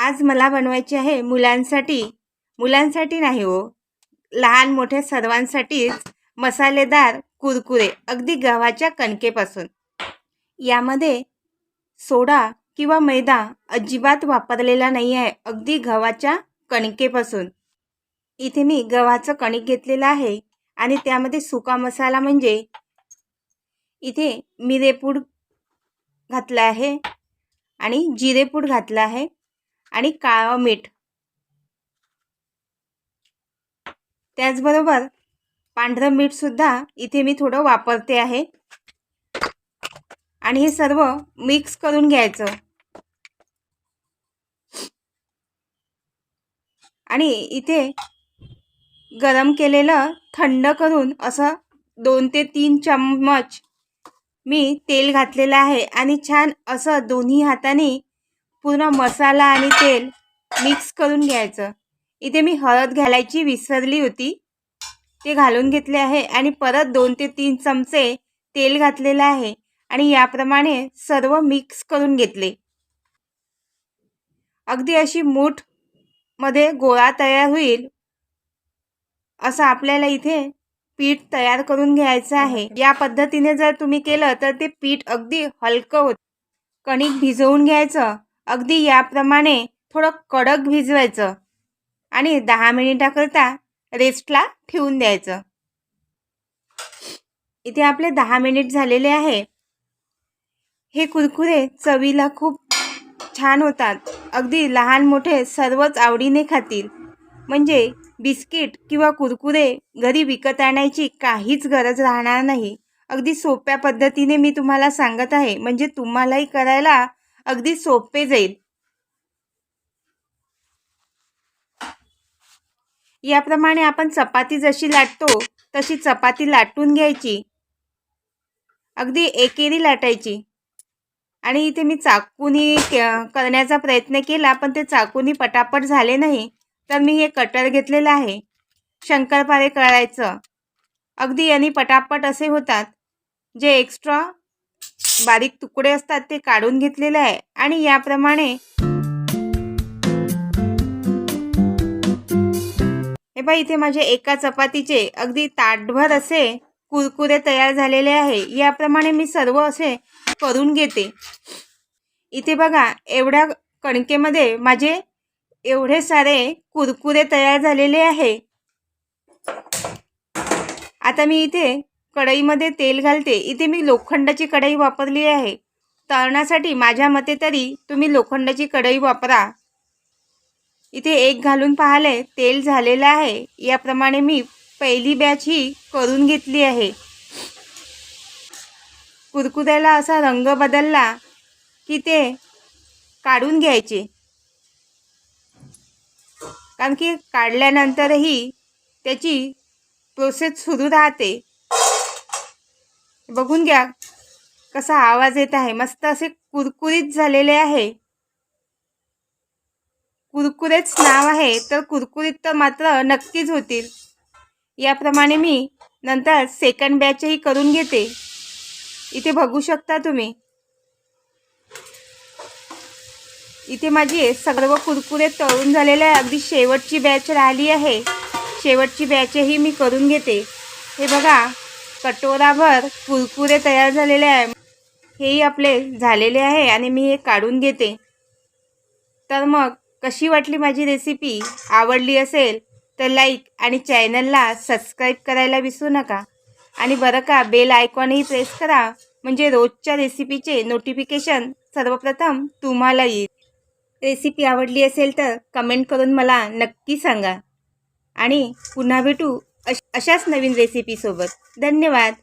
आज मला बनवायची आहे मुलांसाठी. मुलांसाठी नाही हो. लहान मोठ्या सर्वांसाठीच मसालेदार कुरकुरे अगदी गव्हाच्या कणकेपासून. यामध्ये सोडा किंवा मैदा अजिबात वापरलेला नाही आहे अगदी गव्हाच्या कणकेपासून. इथे मी गव्हाचं कणिक घेतलेलं आहे आणि त्यामध्ये सुका मसाला म्हणजे इथे मिरेपूड घातला आहे आणि जिरेपूड घातला आहे. आणि काळं मीठ. त्याचबरोबर पांढरं मीठसुद्धा इथे मी थोडं वापरते आहे. आणि हे सर्व मिक्स करून घ्यायचं. आणि इथे गरम केलेलं थंड करून असं दोन ते तीन चम्मच मी तेल घातलेलं आहे आणि छान असं दोन्ही हाताने पूर्ण मसाला आणि तेल मिक्स करून घ्यायचं. इथे मी हळद घालायची विसरली होती. ते घालून घेतले आहे आणि परत दोन ते तीन चमचे तेल घातलेलं आहे आणि याप्रमाणे सर्व मिक्स करून घेतले. अगदी अशी मूठमध्ये गोळा तयार होईल असं आपल्याला इथे पीठ तयार करून घ्यायचं आहे. या पद्धतीने जर तुम्ही केलं तर ते पीठ अगदी हलकं होत. कणिक भिजवून घ्यायचं. अगदी याप्रमाणे थोडं कडक भिजवायचं आणि दहा मिनिटाकरता रेस्टला ठेवून द्यायचं. इथे आपले दहा मिनिट झालेले आहे. हे कुरकुरे चवीला खूप छान होतात. अगदी लहान मोठे सर्वच आवडीने खातील. म्हणजे बिस्किट किंवा कुरकुरे घरी विकत आणायची काहीच गरज राहणार नाही. अगदी सोप्या पद्धतीने मी तुम्हाला सांगत आहे. म्हणजे तुम्हालाही करायला अगदी सोपे जाईल. याप्रमाणे आपण चपाती जशी लाटतो तशी चपाती लाटून घ्यायची. अगदी एकेरी लाटायची. आणि इथे मी चाकूनी करण्याचा प्रयत्न केला पण ते चाकूनी पटापट झाले नाही. तर मी हे कटर घेतलेलं आहे. शंकरपाळे करायचं. अगदी यांनी पटापट असे होतात. जे एक्स्ट्रा बारीक तुकडे असतात ते काढून घेतलेले आहे. आणि याप्रमाणे हे बा इथे माझे एका चपातीचे अगदी ताटभर असे कुरकुरे तयार झालेले आहे. याप्रमाणे मी सर्व असे करून घेते. इथे बघा एवढ्या कणकेमध्ये माझे एवढे सारे कुरकुरे तयार झालेले आहे. आता मी इथे कढईमध्ये तेल घालते. इथे मी लोखंडाची कढई वापरली आहे. तळण्यासाठी माझ्या मते तरी तुम्ही लोखंडाची कढई वापरा. इथे एक घालून पाहिले तेल झालेलं आहे. याप्रमाणे मी पहिली बॅच ही करून घेतली आहे. कुरकुऱ्याला असा रंग बदलला की ते काढून घ्यायचे. कारण की काढल्यानंतरही त्याची प्रोसेस सुरू राहते. बघून घ्या कसा आवाज येत आहे. मस्त असे कुरकुरीत झालेले आहे. कुरकुरेच नाव आहे तर कुरकुरीत तर मात्र नक्कीच होतील. याप्रमाणे मी नंतर सेकंड बॅचही करून घेते. इथे बघू शकता तुम्ही. इथे माझी सर्व कुरकुरे तळून झालेले आहे अगदी शेवटची बॅच राहिली आहे. शेवटची बॅचही मी करून घेते. हे बघा. कटोराभर कुरकुरे तयार झालेले आहे. हेही आपले झालेले आहे आणि मी हे काढून घेते. तर मग कशी वाटली माझी रेसिपी आवडली असेल तर लाईक आणि चॅनलला सबस्क्राईब करायला विसरू नका. आणि बरं का बेल आयकॉनही प्रेस करा. म्हणजे रोजच्या रेसिपीचे नोटिफिकेशन सर्वप्रथम तुम्हाला येईल. रेसिपी आवडली असेल तर कमेंट करून मला नक्की सांगा. आणि पुन्हा भेटू अशाच नवीन रेसिपीसोबत धन्यवाद.